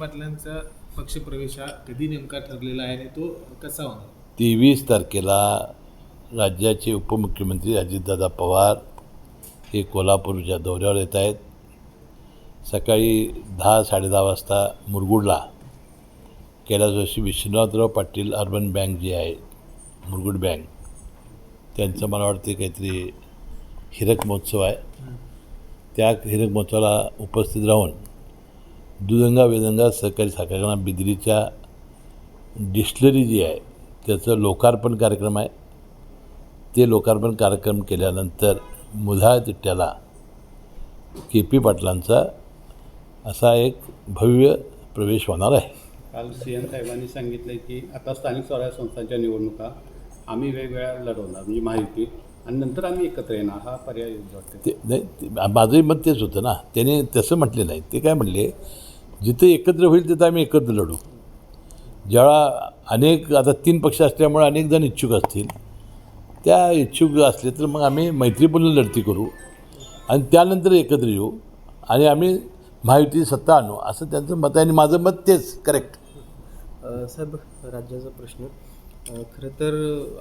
पाटलांचा पक्षप्रवेश हा कधी नेमका ठरलेला आहे आणि तो कसा होणार? तेवीस तारखेला राज्याचे उपमुख्यमंत्री अजितदादा पवार हे कोल्हापूरच्या दौऱ्यावर येत आहेत. सकाळी दहा साडेदहा वाजता मुरगुडला कैलासवासी विश्वनाथराव पाटील अर्बन बँक जी आहे मुरगुड बँक त्यांचं मला वाटते काहीतरी हिरक महोत्सव आहे. त्या हिरक महोत्सवाला उपस्थित राहून दुधंगा वेदंगा सहकारी साखर कारखाना बिदरीच्या डिस्टलरी जी आहे त्याचं लोकार्पण कार्यक्रम आहे. ते लोकार्पण कार्यक्रम केल्यानंतर मुधाळ तिट्ट्याला के पी पाटलांचा असा एक भव्य प्रवेश होणार आहे. काल सी एम साहेबांनी सांगितलं की आता स्थानिक स्वराज्य संस्थांच्या निवडणुका आम्ही वेगवेगळ्या लढवणार म्हणजे माहिती. आणि नंतर आम्ही एकत्र येणार हा पर्याय वाटते ते नाही ते- माझंही मत तेच होतं ना. त्याने तसं म्हटले नाही. ते काय म्हणले? जिथे एकत्र होईल तिथं आम्ही एकत्र लढू. ज्यावेळा अनेक आता तीन पक्ष असल्यामुळे अनेक जण इच्छुक असतील. त्या इच्छुक असले तर मग आम्ही मैत्रीपूर्ण लढती करू आणि त्यानंतर एकत्र येऊ आणि आम्ही महायुती सत्ता आणू असं त्यांचं मत आहे आणि माझं मत तेच करेक्ट साहेब राज्याचा प्रश्न. खरं तर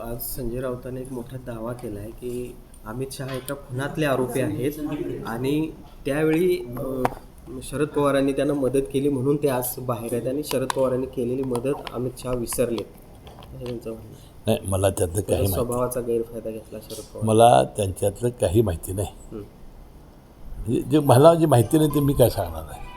आज संजय राऊतांनी एक मोठा दावा केला आहे की अमित शहा एका खुनातले आरोपी आहेत आणि त्यावेळी शरद पवारांनी त्यांना मदत केली म्हणून ते आज बाहेर आहेत आणि शरद पवारांनी केलेली मदत अमित शहा विसरले. नाही मला त्यातलं काही स्वभावाचा गैरफायदा घेतला शरद पवार मला त्यांच्यातलं काही माहिती नाही. म्हणजे जे मला जी माहिती नाही ते मी काय सांगणार आहे ओके